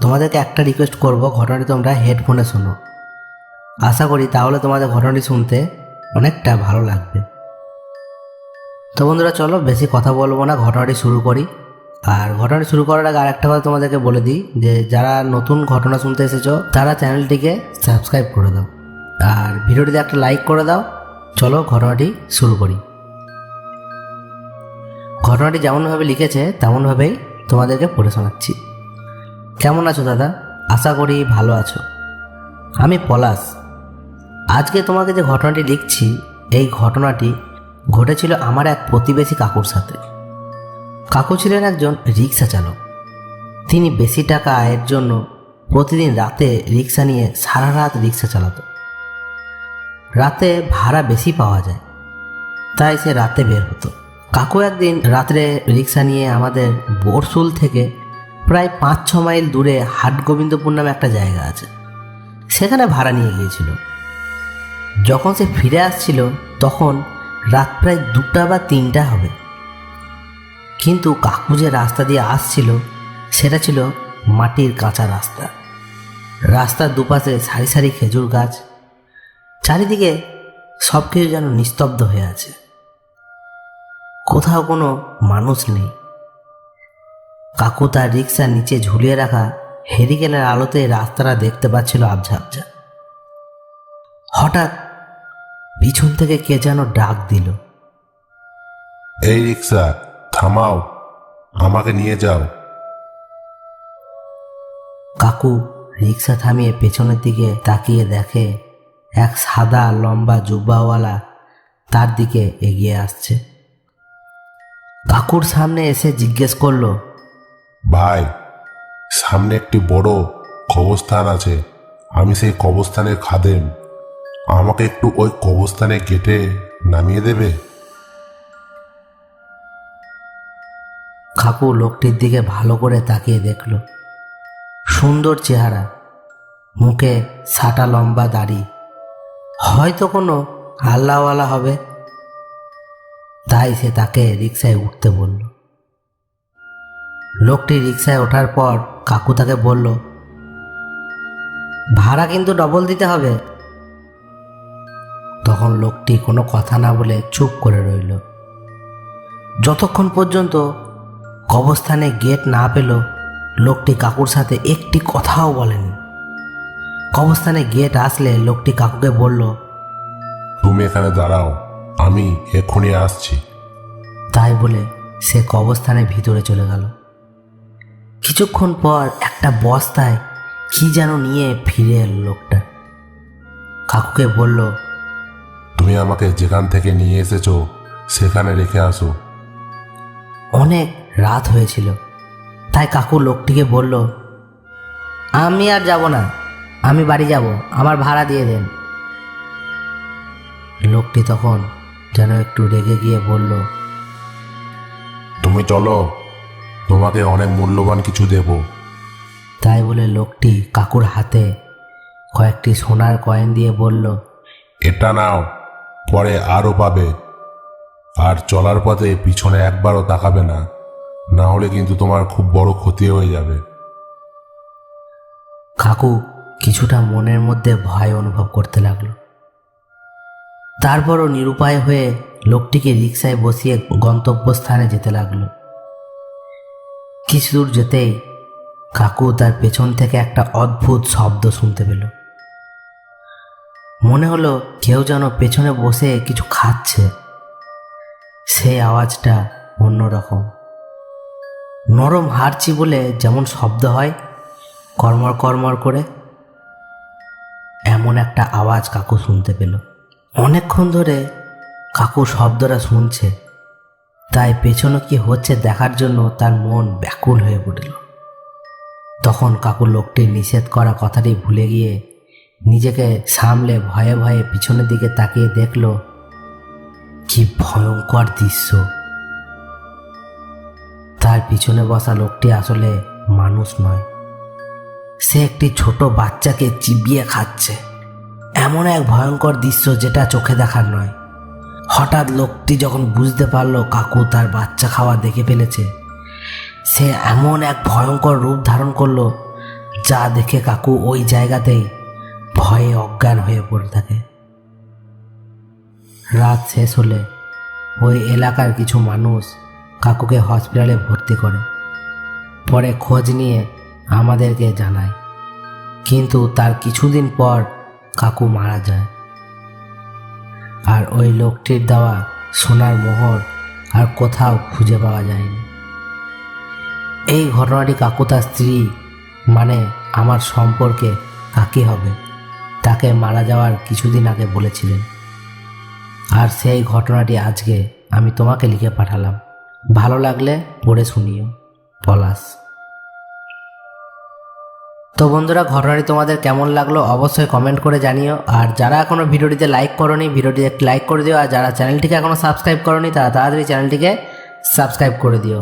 তোমাদেরকে একটা রিকোয়েস্ট করব, ঘটনাটি তোমরা হেডফোনে শোনো। আশা করি তাহলে তোমাদের ঘটনাটি শুনতে অনেকটা ভালো লাগবে। তো বন্ধুরা, চলো বেশি কথা বলব না, ঘটনাটি শুরু করি। আর ঘটনাটি শুরু করার আগে আরেকটা কথা তোমাদেরকে বলে দিই, যে যারা নতুন ঘটনা শুনতে এসেছ, তারা চ্যানেলটিকে সাবস্ক্রাইব করে দাও। আর ভিডিওটিতে একটা লাইক করে দাও। চলো ঘটনাটি শুরু করি। ঘটনাটি যেমনভাবে লিখেছে, তেমনভাবেই তোমাদেরকে পড়ে শোনাচ্ছি। কেমন আছো দাদা? আশা করি ভালো আছো। আমি পলাশ। আজকে তোমাকে যে ঘটনাটি লিখছি এই ঘটনাটি ঘটেছিল আমার এক প্রতিবেশী কাকুর সাথে। কাকু ছিলেন একজন রিক্সা চালক। তিনি বেশি টাকা আয়ের জন্য প্রতিদিন রাতে রিক্সা নিয়ে সারা রাত রিক্সা চালাতো। রাতে ভাড়া বেশি পাওয়া যায়, তাই সে রাতে বের হতো। কাকু একদিন রাত্রে রিক্সা নিয়ে আমাদের বোরসুল থেকে প্রায় পাঁচ ছ মাইল দূরে হাটগোবিন্দপুর নামে একটা জায়গা আছে। সেখানে ভাড়া নিয়ে গিয়েছিল। যখন সে ফিরে আসছিল, তখন রাত প্রায় দুটা বা তিনটা হবে। কিন্তু কাকু যে রাস্তা দিয়ে আসছিল, সেটা ছিল মাটির কাঁচা রাস্তা। রাস্তার দুপাশে সারি সারি খেজুর গাছ। চারিদিকে সব কিছু যেন নিস্তব্ধ হয়ে আছে। কোথাও কোনো মানুষ নেই। কাকু তার রিক্সা নিচে ঝুলিয়ে রাখা হেরিকেলের আলোতে রাস্তাটা দেখতে পাচ্ছিল আবঝা আবঝা হঠাৎ পিছন থেকে কে যেন ডাক দিল। এই রিক্সা থামাও আমাকে নিয়ে যাও। কাকু রিক্সা থামিয়ে পেছনের দিকে তাকিয়ে দেখে এক সাদা লম্বা জুব্বাওয়ালা তার দিকে এগিয়ে আসছে। কাকুর সামনে এসে জিজ্ঞেস করল ভাই, সামনে একটি বড় কবরস্থান আছে। আমি সেই কবরস্থানের খাদেম। আমাকে একটু ওই কবরস্থানে গেটে নামিয়ে দেবে? কাকু লোকটির দিকে ভালো করে তাকিয়ে দেখল। সুন্দর চেহারা, মুখে সাটা লম্বা দাড়ি। হয়তো কোনো আল্লাহওয়ালা হবে। তাই সে তাকে রিক্সায় উঠতে বলল। লোকটি রিক্সায় ওঠার পর কাকু তাকে বলল ভাড়া কিন্তু ডবল দিতে হবে। তখন লোকটি কোনো কথা না বলে চুপ করে রইল। যতক্ষণ পর্যন্ত কবরস্থানে গেট না পেল লোকটি কাকুর সাথে একটি কথাও বলেনি। কবরস্থানে গেট আসলে লোকটি কাকুকে বলল তুমি এখানে দাঁড়াও আমি এক্ষুনি আসছি। তাই বলে সে কবরস্থানের ভিতরে চলে গেল। কিছুক্ষণ পর একটা বস্তায় কি যেন নিয়ে ফিরে এলো লোকটা। কাকুকে বলল তুমি আমাকে যেখান থেকে নিয়ে এসেছ সেখানে রেখে আসো। অনেক রাত হয়েছিল তাই কাকু লোকটিকে বলল আমি আর যাব না আমি বাড়ি যাব আমার ভাড়া দিয়ে দেন। লোকটি তখন যেন একটু রেগে গিয়ে বলল তুমি চলো তোমাকে অনেক মূল্যবান কিছু দেব। তাই বলে লোকটি কাকুর হাতে কয়েকটি সোনার কয়েন দিয়ে বলল এটা নাও পরে আরও পাবে। আর চলার পথে পিছনে একবারও তাকাবে না না হলে কিন্তু তোমার খুব বড় ক্ষতি হয়ে যাবে। কাকু কিছুটা মনের মধ্যে ভয় অনুভব করতে লাগল। তারপরও নিরুপায় হয়ে লোকটিকে রিক্সায় বসিয়ে গন্তব্যস্থানে যেতে লাগল। কিছু দূর যেতেই কাকু তার পেছন থেকে একটা অদ্ভুত শব্দ শুনতে পেল। মনে হলো কেউ যেন পেছনে বসে কিছু খাচ্ছে। সেই আওয়াজটা অন্যরকম। নরম হারছি বলে যেমন শব্দ হয় কর্মর কর্মর করে এমন একটা আওয়াজ কাকু শুনতে পেল। অনেকক্ষণ ধরে কাকু শব্দটা শুনছে। তাই পেছনে কি হচ্ছে দেখার জন্য তার মন ব্যাকুল হয়ে উঠল তখন কাকু লোকটি নিষেধ করা কথাটি ভুলে গিয়ে নিজেকে সামলে ভয়ে ভয়ে পিছনের দিকে তাকিয়ে দেখল, কি ভয়ঙ্কর দৃশ্য। তার পিছনে বসা লোকটি আসলে মানুষ নয়, সে একটি ছোট বাচ্চাকে চিবিয়ে খাচ্ছে। এমন এক ভয়ঙ্কর দৃশ্য যেটা চোখে দেখার নয়। হঠাৎ লোকটি যখন বুঝতে পারল কাকু তার বাচ্চা খাওয়া দেখে ফেলেছে, সে এমন এক ভয়ঙ্কর রূপ ধারণ করল যা দেখে কাকু ওই জায়গাতেই ভয়ে অজ্ঞান হয়ে পড়ে থাকে। রাত শেষ হলে ওই এলাকার কিছু মানুষ কাকুকে হসপিটালে ভর্তি করে, পরে খোঁজ নিয়ে আমাদেরকে জানায়। কিন্তু তার কিছুদিন পর কাকু মারা যায়। আর ওই লোকটির দেওয়া সোনার মোহর আর কোথাও খুঁজে পাওয়া যায়নি। এই ঘটনাটি কাকু তার স্ত্রী মানে আমার সম্পর্কে কাকি হবে, তাকে মারা যাওয়ার কিছুদিন আগে বলেছিলেন। আর সেই ঘটনাটি আজকে আমি তোমাকে লিখে পাঠালাম। ভালো লাগলে পড়ে শুনিও, পলাশ। তো বন্ধুরা, ঘটনাটি তোমাদের কেমন লাগল অবশ্যই কমেন্ট করে জানিও। আর যারা এখনও ভিডিওটিতে লাইক করনি, ভিডিওটিতে একটি লাইক করে দিও। আর যারা চ্যানেলটিকে এখনও সাবস্ক্রাইব করনি, তারা তাড়াতাড়ি চ্যানেলটিকে সাবস্ক্রাইব করে দিও।